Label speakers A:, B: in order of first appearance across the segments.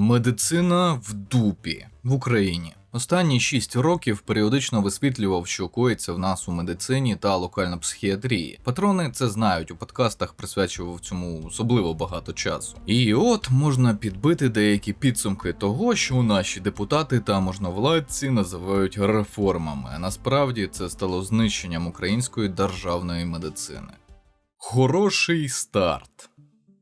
A: Медицина в дупі в Україні. Останні 6 років періодично висвітлював, що коїться в нас у медицині та локально психіатрії. Патрони це знають у подкастах, присвячував цьому особливо багато часу. І от можна підбити деякі підсумки того, що наші депутати та можновладці називають реформами. А насправді це стало знищенням української державної медицини. Хороший старт.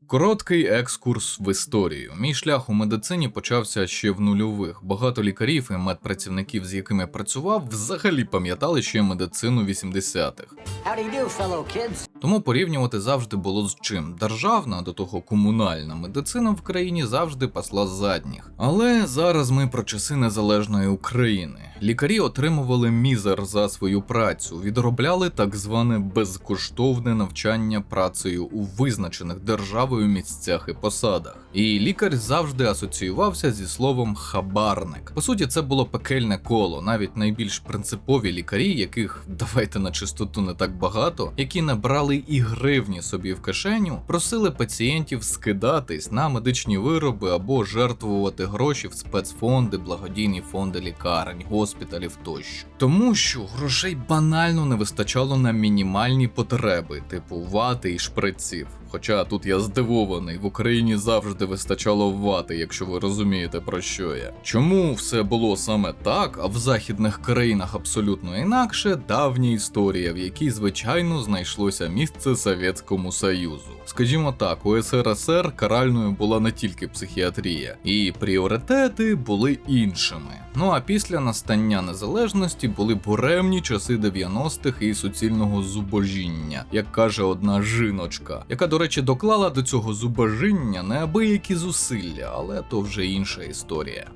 A: Короткий екскурс в історію. Мій шлях у медицині почався ще в нульових. Багато лікарів і медпрацівників, з якими я працював, взагалі пам'ятали ще медицину 80-х.
B: How do you do, fellow kids?
A: Тому порівнювати завжди було з чим. Державна, до того комунальна медицина в країні завжди пасла задніх. Але зараз ми про часи незалежної України. Лікарі отримували мізер за свою працю, відробляли так зване безкоштовне навчання працею у визначених державою місцях і посадах. І лікар завжди асоціювався зі словом хабарник. По суті, це було пекельне коло, навіть найбільш принципові лікарі, яких давайте на чистоту не так багато, які набрали і гривні собі в кишеню, просили пацієнтів скидатись на медичні вироби або жертвувати гроші в спецфонди, благодійні фонди лікарень, госпіталів тощо. Тому що грошей банально не вистачало на мінімальні потреби, типу вати і шприців. Хоча тут я здивований, в Україні завжди вистачало вати, якщо ви розумієте про що я. Чому все було саме так, а в західних країнах абсолютно інакше, давня історія, в якій, звичайно, знайшлося місце Совєтському Союзу. Скажімо так, у СРСР каральною була не тільки психіатрія, і пріоритети були іншими. Ну а після настання незалежності були буремні часи 90-х і суцільного зубожіння, як каже одна жіночка, яка, до речі, доклала до цього зубожіння неабиякі зусилля, але то вже інша історія.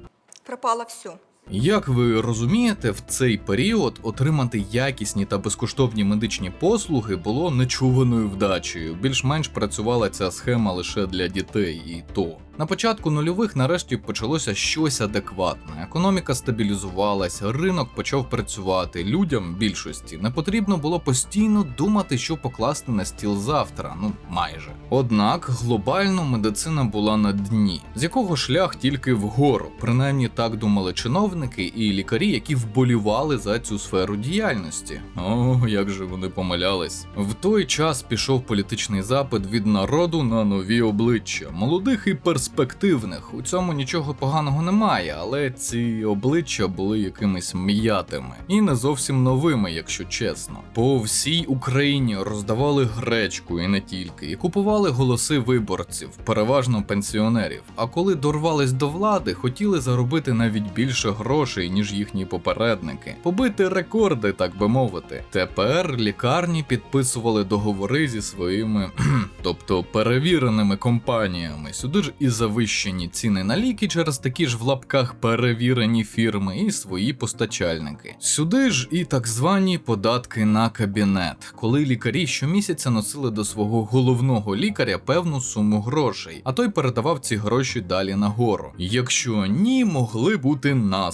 C: Пропала все.
A: Як ви розумієте, в цей період отримати якісні та безкоштовні медичні послуги було нечуваною вдачею. Більш-менш працювала ця схема лише для дітей, і то. На початку нульових нарешті почалося щось адекватне. Економіка стабілізувалася, ринок почав працювати. Людям більшості не потрібно було постійно думати, що покласти на стіл завтра. Ну майже. Однак глобально медицина була на дні, з якого шлях тільки вгору. Принаймні так думали чиновники і лікарі, які вболівали за цю сферу діяльності. О, як же вони помилялись. В той час пішов політичний запит від народу на нові обличчя, молодих і перспективних. У цьому нічого поганого немає, але ці обличчя були якимись м'ятими і не зовсім новими, якщо чесно. По всій Україні роздавали гречку і не тільки, і купували голоси виборців, переважно пенсіонерів. А коли дорвались до влади, хотіли заробити навіть більше грошей, ніж їхні попередники, побити рекорди, так би мовити. Тепер лікарні підписували договори зі своїми, тобто перевіреними компаніями. Сюди ж і завищені ціни на ліки через такі ж в лапках перевірені фірми і свої постачальники. Сюди ж і так звані податки на кабінет, коли лікарі щомісяця носили до свого головного лікаря певну суму грошей, а той передавав ці гроші далі нагору. Якщо ні, могли бути наслідки: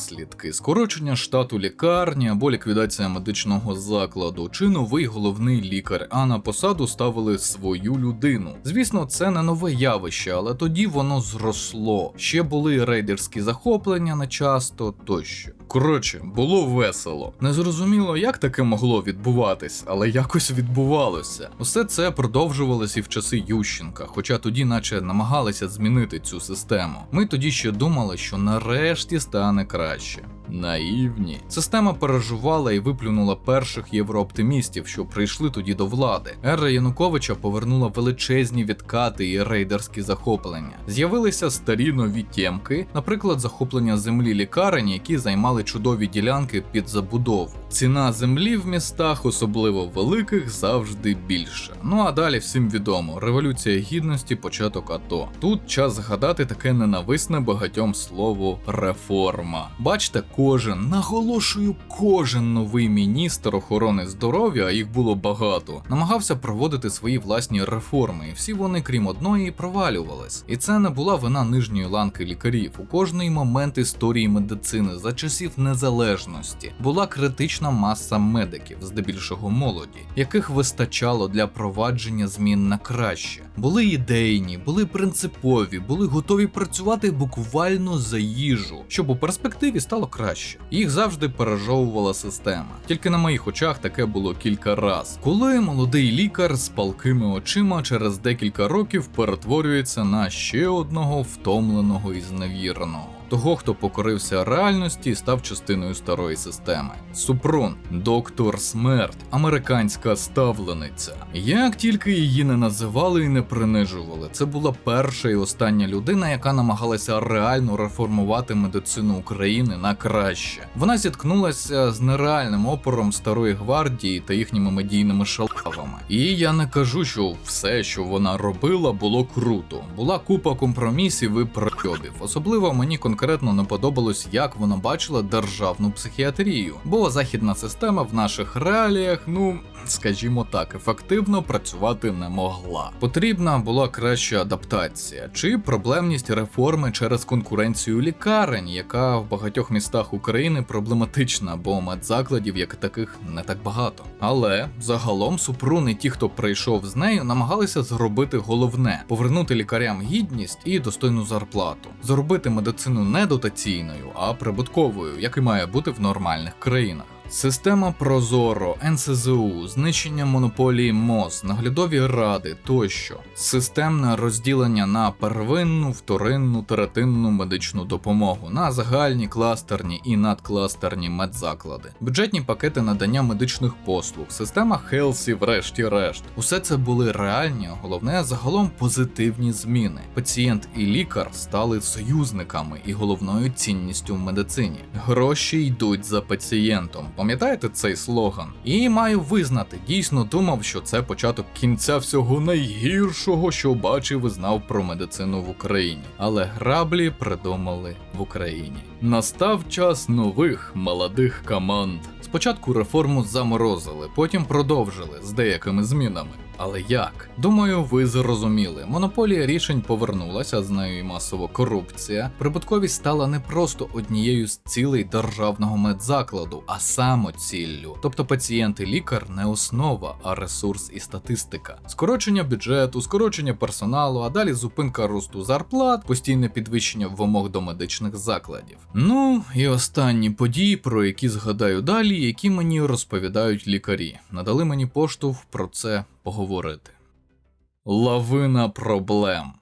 A: скорочення штату лікарні або ліквідація медичного закладу, чи новий головний лікар, а на посаду ставили свою людину. Звісно, це не нове явище, але тоді воно зросло. Ще були рейдерські захоплення нечасто тощо. Коротше, було весело. Незрозуміло, як таке могло відбуватись, але якось відбувалося. Усе це продовжувалось і в часи Ющенка, хоча тоді, наче намагалися змінити цю систему. Ми тоді ще думали, що нарешті стане краще. Наївні. Система переживала і виплюнула перших єврооптимістів, що прийшли тоді до влади. Ера Януковича повернула величезні відкати і рейдерські захоплення. З'явилися старі нові тємки, наприклад, захоплення землі лікарень, які займали чудові ділянки під забудову. Ціна землі в містах, особливо великих, завжди більша. Ну а далі всім відомо: революція гідності, початок АТО. Тут час згадати таке ненависне багатьом слово реформа. Бачите, кожен, наголошую, кожен новий міністр охорони здоров'я, а їх було багато, намагався проводити свої власні реформи, і всі вони, крім одної, провалювались. І це не була вина нижньої ланки лікарів. У кожний момент історії медицини за часів незалежності була критична маса медиків, здебільшого молоді, яких вистачало для провадження змін на краще. Були ідейні, були принципові, були готові працювати буквально за їжу, щоб у перспективі стало краще. Їх завжди пережовувала система. Тільки на моїх очах таке було кілька раз, коли молодий лікар з палкими очима через декілька років перетворюється на ще одного втомленого і зневіреного. Того, хто покорився реальності і став частиною старої системи. Супрун, доктор смерть, американська ставлениця. Як тільки її не називали і не принижували, це була перша і остання людина, яка намагалася реально реформувати медицину України на краще. Вона зіткнулася з нереальним опором старої гвардії та їхніми медійними шалавами. І я не кажу, що все, що вона робила, було круто. Була купа компромісів і пройобів. Особливо мені конкретно не подобалось, як вона бачила державну психіатрію, бо західна система в наших реаліях, ну скажімо так, ефективно працювати не могла. Потрібна була краща адаптація чи проблемність реформи через конкуренцію лікарень, яка в багатьох містах України проблематична, бо медзакладів як таких не так багато. Але загалом Супрун і ті, хто прийшов з нею, намагалися зробити головне повернути лікарям гідність і достойну зарплату, зробити медицину не дотаційною, а прибутковою, як і має бути в нормальних країнах. Система Прозоро, НСЗУ, знищення монополії МОЗ, наглядові ради тощо, системне розділення на первинну, вторинну, третинну медичну допомогу, на загальні кластерні і надкластерні медзаклади, бюджетні пакети надання медичних послуг, система Хелсі, врешті-решт. Усе це були реальні, а головне загалом позитивні зміни. Пацієнт і лікар стали союзниками і головною цінністю в медицині. Гроші йдуть за пацієнтом. Пам'ятаєте цей слоган? І маю визнати, дійсно думав, що це початок кінця всього найгіршого, що бачив і знав про медицину в Україні. Але граблі придумали в Україні. Настав час нових молодих команд. Спочатку реформу заморозили, потім продовжили з деякими змінами. Але як? Думаю, ви зрозуміли. Монополія рішень повернулася, з нею і масово корупція. Прибутковість стала не просто однією з цілей державного медзакладу, а самоціллю. Тобто пацієнт і лікар не основа, а ресурс і статистика. Скорочення бюджету, скорочення персоналу, а далі зупинка росту зарплат, постійне підвищення вимог до медичних закладів. Ну і останні події, про які згадаю далі, які мені розповідають лікарі, надали мені поштовх про це поговорити. Лавина проблем.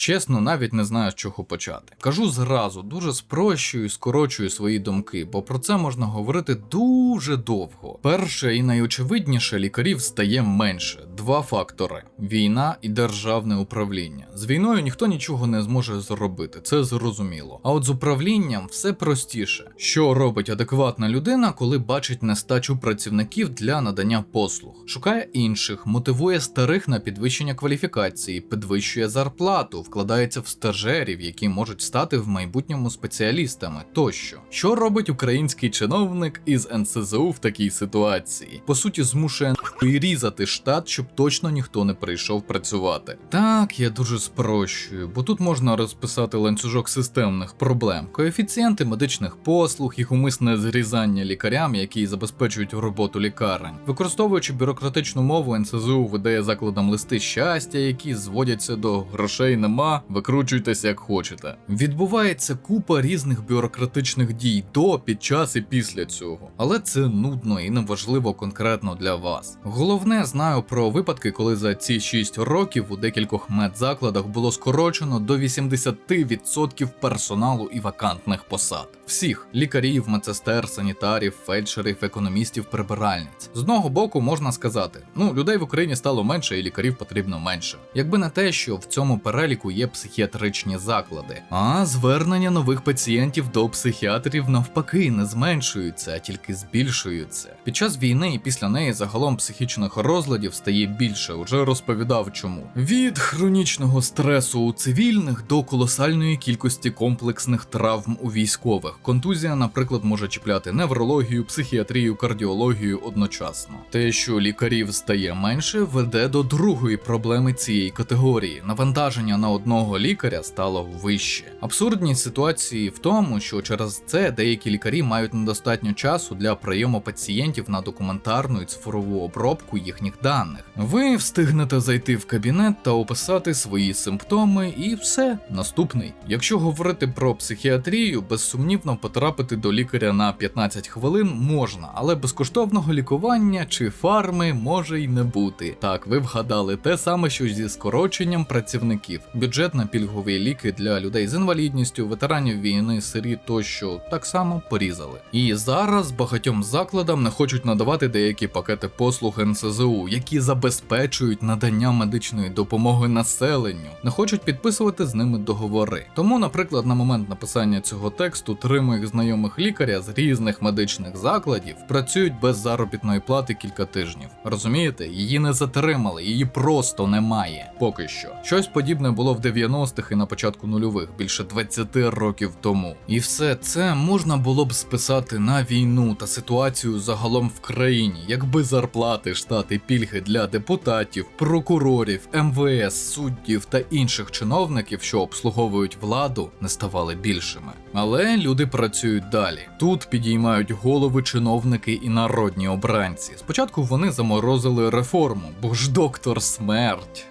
A: Чесно, навіть не знаю, з чого почати. Кажу зразу, дуже спрощую і скорочую свої думки, бо про це можна говорити дуже довго. Перше і найочевидніше лікарів стає менше. Два фактори: війна і державне управління. З війною ніхто нічого не зможе зробити, це зрозуміло. А от з управлінням все простіше. Що робить адекватна людина, коли бачить нестачу працівників для надання послуг? Шукає інших, мотивує старих на підвищення кваліфікації, підвищує зарплату, вкладається в стажерів, які можуть стати в майбутньому спеціалістами тощо. Що робить український чиновник із НСЗУ в такій ситуації? По суті, змушує нахуй різати штат, щоб точно ніхто не прийшов працювати. Так, я дуже спрощую, бо тут можна розписати ланцюжок системних проблем, коефіцієнти медичних послуг, їх умисне зрізання лікарям, які забезпечують роботу лікарень, використовуючи бюрократичну мову, НСЗУ видає закладам листи щастя, які зводяться до грошей нема, викручуйтеся як хочете. Відбувається купа різних бюрократичних дій до, під час і після цього, але це нудно і неважливо конкретно для вас. Головне, знаю про випадки, коли за ці 6 років у декількох медзакладах було скорочено до 80% персоналу і вакантних посад. Всіх лікарів, медсестер, санітарів, фельдшерів, економістів, прибиральниць. З одного боку можна сказати: ну людей в Україні стало менше, і лікарів потрібно менше. Якби не те, що в цьому переліку є психіатричні заклади, а звернення нових пацієнтів до психіатрів навпаки не зменшуються, а тільки збільшуються. Під час війни і після неї загалом психічних розладів стає більше. Уже розповідав чому. Від хронічного стресу у цивільних до колосальної кількості комплексних травм у військових. Контузія, наприклад, може чіпляти неврологію, психіатрію, кардіологію одночасно. Те, що лікарів стає менше, веде до другої проблеми цієї категорії. Навантаження на одного лікаря стало вище. Абсурдність ситуації в тому, що через це деякі лікарі мають недостатньо часу для прийому пацієнтів на документарну і цифрову обробку їхніх даних. Ви встигнете зайти в кабінет та описати свої симптоми, і все. Наступний. Якщо говорити про психіатрію, безсумнівно потрапити до лікаря на 15 хвилин можна, але безкоштовного лікування чи фарми може й не бути. Так, ви вгадали те саме, що зі скороченням працівників. Бюджет на пільгові ліки для людей з інвалідністю, ветеранів війни, сиріт тощо так само порізали. І зараз багатьом закладам не хочуть надавати деякі пакети послуг НСЗУ, які забезпечують надання медичної допомоги населенню, не хочуть підписувати з ними договори. Тому, наприклад, на момент написання цього тексту три моїх знайомих лікаря з різних медичних закладів працюють без заробітної плати кілька тижнів. Розумієте, її не затримали, її просто немає. Поки що. Щось подібне було в 90-х і на початку нульових, більше 20 років тому. І все це можна було б списати на війну та ситуацію загалом в країні, якби зарплати, штати, пільги для депутатів, прокурорів, МВС, суддів та інших чиновників, що обслуговують владу, не ставали більшими. Але люди працюють далі. Тут підіймають голови чиновники і народні обранці. Спочатку вони заморозили реформу, бо ж доктор смерть.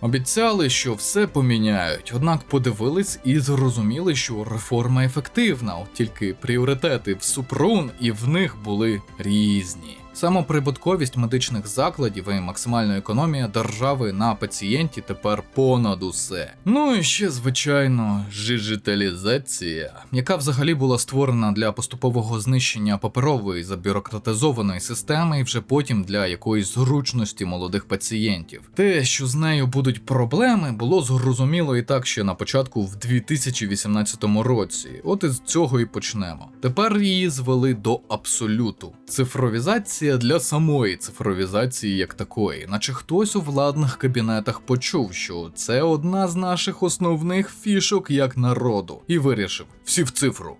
A: Обіцяли, що все поміняють, однак подивились і зрозуміли, що реформа ефективна, от тільки пріоритети в Супрун і в них були різні. Самоприбутковість медичних закладів і максимальна економія держави на пацієнті тепер понад усе. Ну і ще, звичайно, жижиталізація, яка взагалі була створена для поступового знищення паперової забюрократизованої системи, і вже потім для якоїсь зручності молодих пацієнтів. Те, що з нею будуть проблеми, було зрозуміло і так ще на початку в 2018 році. От із цього і почнемо. Тепер її звели до абсолюту. Цифровізація для самої цифровізації як такої, наче хтось у владних кабінетах почув, що це одна з наших основних фішок як народу, і вирішив всі в цифру.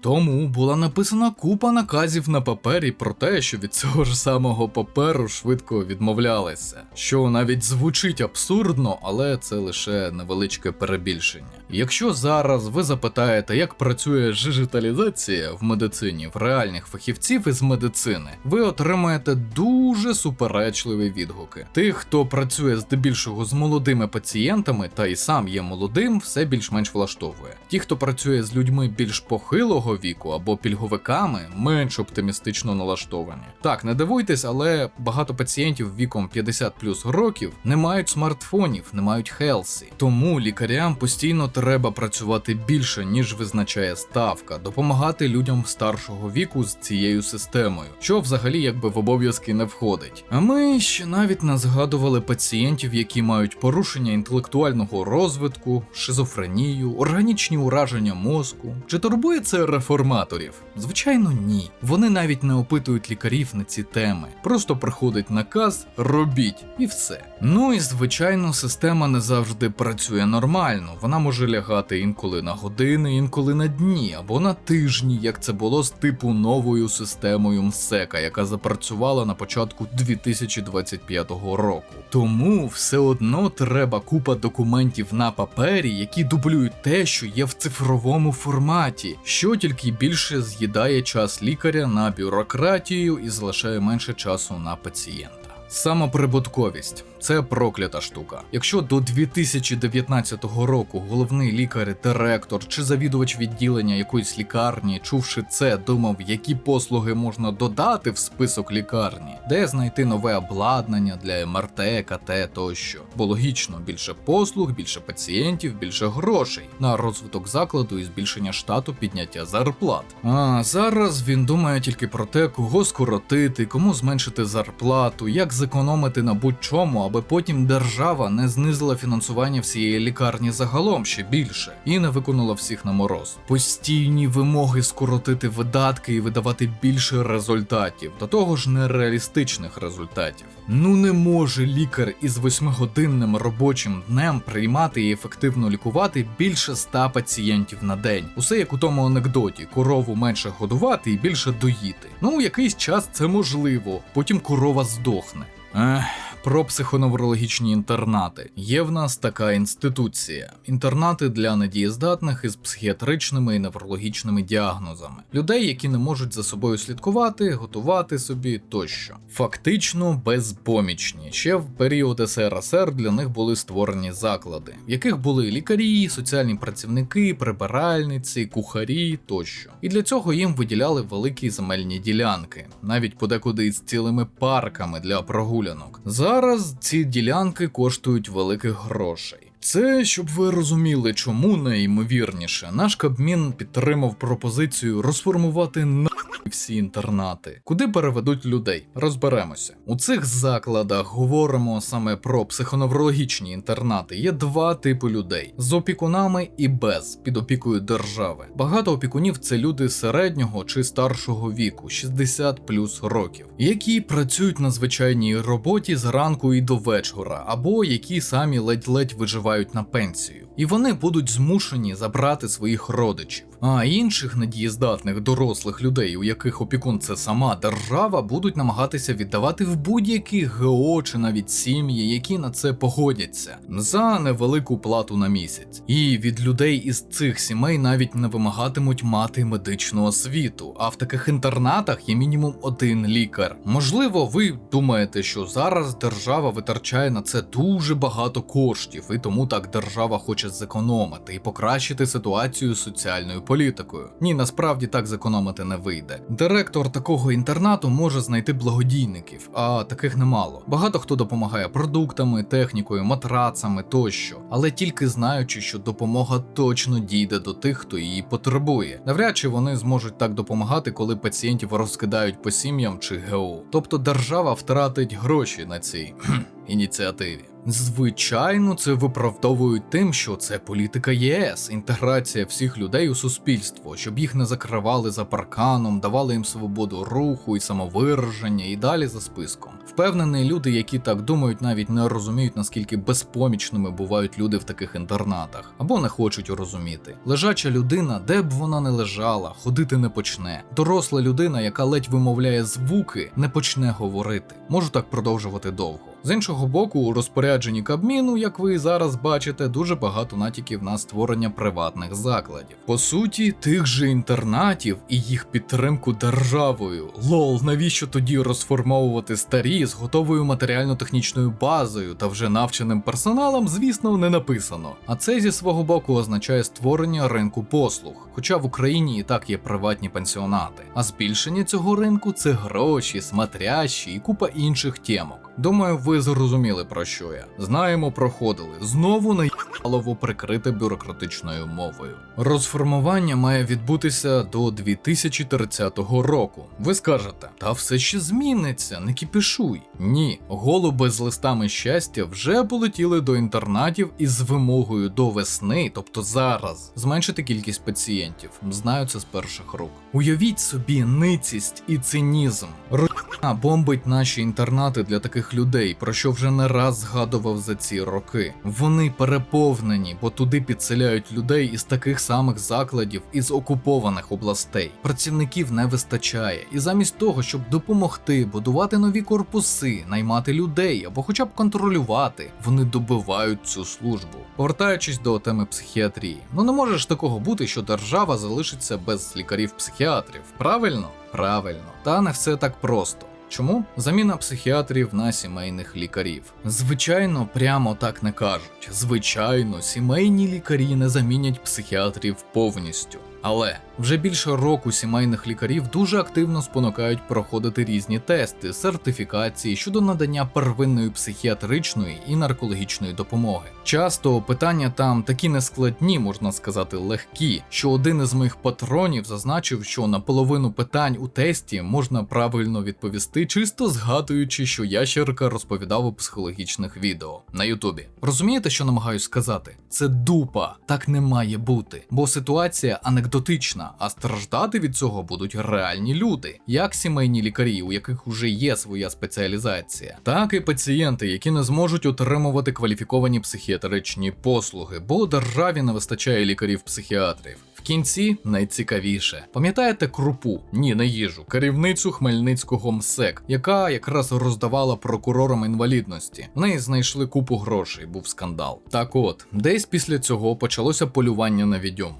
A: Тому була написана купа наказів на папері про те, що від цього ж самого паперу швидко відмовлялися, що навіть звучить абсурдно, але це лише невеличке перебільшення. Якщо зараз ви запитаєте, як працює жижиталізація в медицині в реальних фахівців із медицини, ви отримаєте дуже суперечливі відгуки. Тих, хто працює здебільшого з молодими пацієнтами та й сам є молодим, все більш-менш влаштовує. Ті, хто працює з людьми більш похилого віку або пільговиками, менш оптимістично налаштовані. Так, не дивуйтесь, але багато пацієнтів віком 50 плюс років не мають смартфонів, не мають хелсі. Тому лікарям постійно треба працювати більше, ніж визначає ставка, допомагати людям старшого віку з цією системою, що взагалі якби в обов'язки не входить. А ми ще навіть не згадували пацієнтів, які мають порушення інтелектуального розвитку, шизофренію, органічні ураження мозку. Чи турбує це реформаторів? Звичайно, ні. Вони навіть не опитують лікарів на ці теми. Просто приходить наказ робіть і все. Ну і звичайно, система не завжди працює нормально. Вона може лягати інколи на години, інколи на дні або на тижні, як це було з типу новою системою МСЕКа, яка запрацювала на початку 2025 року. Тому все одно треба купа документів на папері, які дублюють те, що є в цифровому форматі, що тільки більше з'їдає час лікаря на бюрократію і залишає менше часу на пацієнта. Самоприбутковість це проклята штука. Якщо до 2019 року головний лікар, директор чи завідувач відділення якоїсь лікарні, чувши це, думав, які послуги можна додати в список лікарні, де знайти нове обладнання для МРТ, КТ тощо. Бо логічно, більше послуг, більше пацієнтів, більше грошей на розвиток закладу і збільшення штату підняття зарплат. А зараз він думає тільки про те, кого скоротити, кому зменшити зарплату, як зекономити на будь-чому, аби потім держава не знизила фінансування всієї лікарні загалом ще більше і не виконала всіх на мороз. Постійні вимоги скоротити видатки і видавати більше результатів, до того ж нереалістичних результатів. Ну не може лікар із восьмигодинним робочим днем приймати і ефективно лікувати більше ста пацієнтів на день. Усе як у тому анекдоті: корову менше годувати і більше доїти. Ну, якийсь час це можливо, потім корова здохне. 唉 про психоневрологічні інтернати. Є в нас така інституція: інтернати для недієздатних із психіатричними і неврологічними діагнозами, людей, які не можуть за собою слідкувати, готувати собі тощо. Фактично безпомічні. Ще в період СРСР для них були створені заклади, в яких були лікарі, соціальні працівники, прибиральниці, кухарі тощо. І для цього їм виділяли великі земельні ділянки, навіть подекуди із цілими парками для прогулянок. Зараз ці ділянки коштують великих грошей. Це щоб ви розуміли, чому найімовірніше наш Кабмін підтримав пропозицію розформувати на всі інтернати, куди переведуть людей. Розберемося. У цих закладах говоримо саме про психоневрологічні інтернати. Є два типи людей: з опікунами і без під опікою держави. Багато опікунів це люди середнього чи старшого віку, 60 плюс років, які працюють на звичайній роботі зранку і до вечора, або які самі ледь-ледь виживають на пенсію. І вони будуть змушені забрати своїх родичів. А інших недієздатних дорослих людей, у яких опікун це сама держава, будуть намагатися віддавати в будь-які ГО чи навіть сім'ї, які на це погодяться за невелику плату на місяць. І від людей із цих сімей навіть не вимагатимуть мати медичну освіту. А в таких інтернатах є мінімум один лікар. Можливо, ви думаєте, що зараз держава витрачає на це дуже багато коштів, і тому так держава хоче зекономити і покращити ситуацію з соціальною політикою. Ні, насправді так зекономити не вийде. Директор такого інтернату може знайти благодійників, а таких немало. Багато хто допомагає продуктами, технікою, матрацами тощо, але тільки знаючи, що допомога точно дійде до тих, хто її потребує. Навряд чи вони зможуть так допомагати, коли пацієнтів розкидають по сім'ям чи ГО. Тобто держава втратить гроші на цій ініціативі. Звичайно, це виправдовують тим, що це політика ЄС, інтеграція всіх людей у суспільство, щоб їх не закривали за парканом, давали їм свободу руху і самовираження, і далі за списком. Впевнений, люди, які так думають, навіть не розуміють, наскільки безпомічними бувають люди в таких інтернатах, або не хочуть розуміти. Лежача людина, де б вона не лежала, ходити не почне. Доросла людина, яка ледь вимовляє звуки, не почне говорити. Можу так продовжувати довго. З іншого боку, у розпорядженні Кабміну, як ви зараз бачите, дуже багато натяків на створення приватних закладів. По суті, тих же інтернатів і їх підтримку державою. Лол, навіщо тоді розформовувати старі з готовою матеріально-технічною базою та вже навченим персоналом, звісно, не написано. А це зі свого боку означає створення ринку послуг. Хоча в Україні і так є приватні пансіонати. А збільшення цього ринку це гроші, смотрящі і купа інших темок. Думаю, ви зрозуміли про що я. Знаємо, проходили. Знову наїбалово прикрите бюрократичною мовою. Розформування має відбутися до 2030 року. Ви скажете, та все ще зміниться, не кіпішуй. Ні, голуби з листами щастя вже полетіли до інтернатів із вимогою до весни, тобто зараз, зменшити кількість пацієнтів. Знаю це з перших рук. Уявіть собі ницість і цинізм. А бомбить наші інтернати для таких людей, про що вже не раз згадував за ці роки. Вони переповнені, бо туди підселяють людей із таких самих закладів із окупованих областей. Працівників не вистачає, і замість того, щоб допомогти будувати нові корпуси, наймати людей або хоча б контролювати, вони добивають цю службу. Повертаючись до теми психіатрії, ну не може ж такого бути, що держава залишиться без лікарів-психіатрів. Правильно? Правильно, та не все так просто. Чому? Заміна психіатрів на сімейних лікарів. Звичайно, прямо так не кажуть. Звичайно, сімейні лікарі не замінять психіатрів повністю. Але Вже більше року сімейних лікарів дуже активно спонукають проходити різні тести, сертифікації щодо надання первинної психіатричної і наркологічної допомоги. Часто питання там такі нескладні, можна сказати, легкі, що один із моїх патронів зазначив, що на половину питань у тесті можна правильно відповісти, чисто згадуючи, що ящерка розповідав у психологічних відео на Ютубі. Розумієте, що намагаюсь сказати? Це дупа, так не має бути, бо ситуація анекдотична, а страждати від цього будуть реальні люди, як сімейні лікарі, у яких уже є своя спеціалізація, так і пацієнти, які не зможуть отримувати кваліфіковані психіатричні послуги, бо державі не вистачає лікарів-психіатрів. В кінці найцікавіше. Пам'ятаєте крупу? Ні, не їжу, керівницю Хмельницького МСЕК, яка якраз роздавала прокурорам інвалідності. В неї знайшли купу грошей, був скандал. Так от, десь після цього почалося полювання на відьом,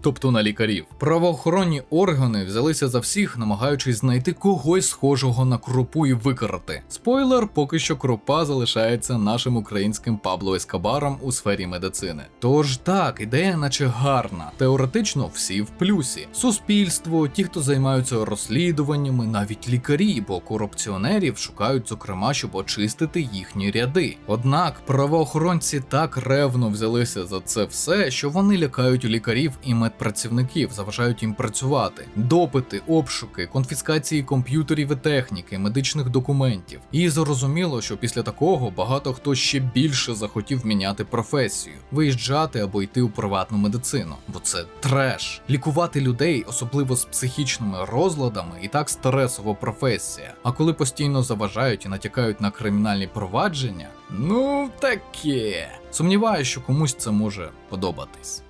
A: тобто на лікарів. Правоохоронні органи взялися за всіх, намагаючись знайти когось схожого на крупу і викрати. Спойлер, поки що крупа залишається нашим українським Пабло Ескабаром у сфері медицини. Тож так, ідея, наче гарна. Теоретично всі в плюсі. Суспільство, ті, хто займаються розслідуваннями, навіть лікарі, бо корупціонерів шукають, зокрема, щоб очистити їхні ряди. Однак правоохоронці так ревно взялися за це все, що вони лякають лікарів і медпрацівників, заважають їм працювати. Допити, обшуки, конфіскації комп'ютерів і техніки, медичних документів. І зрозуміло, що після такого багато хто ще більше захотів міняти професію, виїжджати або йти у приватну медицину, бо це треш. Лікувати людей, особливо з психічними розладами, і так стресова професія. А коли постійно заважають і натякають на кримінальні провадження, ну таке. Сумніваюся, що комусь це може подобатись.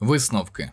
A: Висновки.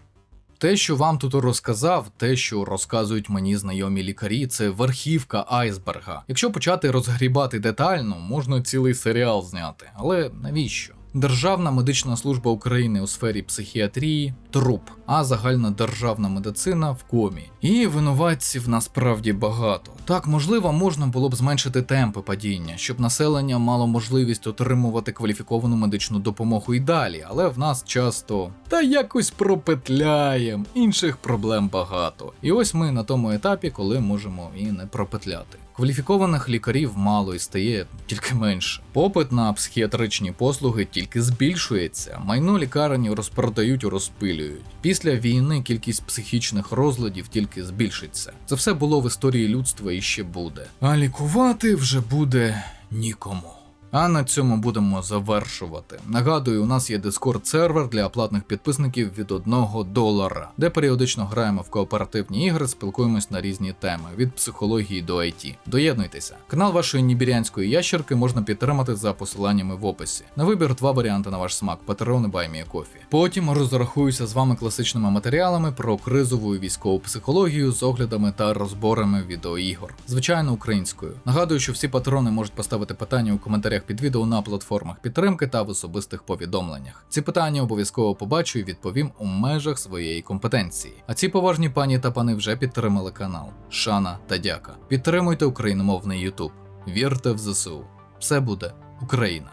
A: Те, що вам тут розказав, те, що розказують мені знайомі лікарі, це верхівка айсберга. Якщо почати розгрібати детально, можна цілий серіал зняти. Але навіщо? Державна медична служба України у сфері психіатрії труп, а загальна державна медицина в комі. І винуватців насправді багато. Так, можливо, можна було б зменшити темпи падіння, щоб населення мало можливість отримувати кваліфіковану медичну допомогу і далі, але в нас часто та якось пропетляєм, інших проблем багато. І ось ми на тому етапі, коли можемо і не пропетляти. Кваліфікованих лікарів мало і стає тільки менше. Попит на психіатричні послуги тільки збільшується, майно лікарень розпродають розпилюють. Після війни кількість психічних розладів тільки збільшиться. Це все було в історії людства і ще буде. А лікувати вже буде нікому. А на цьому будемо завершувати. Нагадую, у нас є Discord сервер для платних підписників від 1 долара, де періодично граємо в кооперативні ігри, спілкуємось на різні теми від психології до IT. Доєднуйтеся. Канал вашої нібірянської ящерки можна підтримати за посиланнями в описі. На вибір два варіанти на ваш смак: Patreon і BuyMeACoffee. Потім розрахуюся з вами класичними матеріалами про кризову військову психологію з оглядами та розборами відеоігор. Звичайно, українською. Нагадую, що всі патрони можуть поставити питання у коментарях під відео на платформах підтримки та в особистих повідомленнях. Ці питання обов'язково побачу і відповім у межах своєї компетенції. А ці поважні пані та пани вже підтримали канал. Шана та дяка. Підтримуйте україномовний Ютуб. Вірте в ЗСУ. Все буде Україна.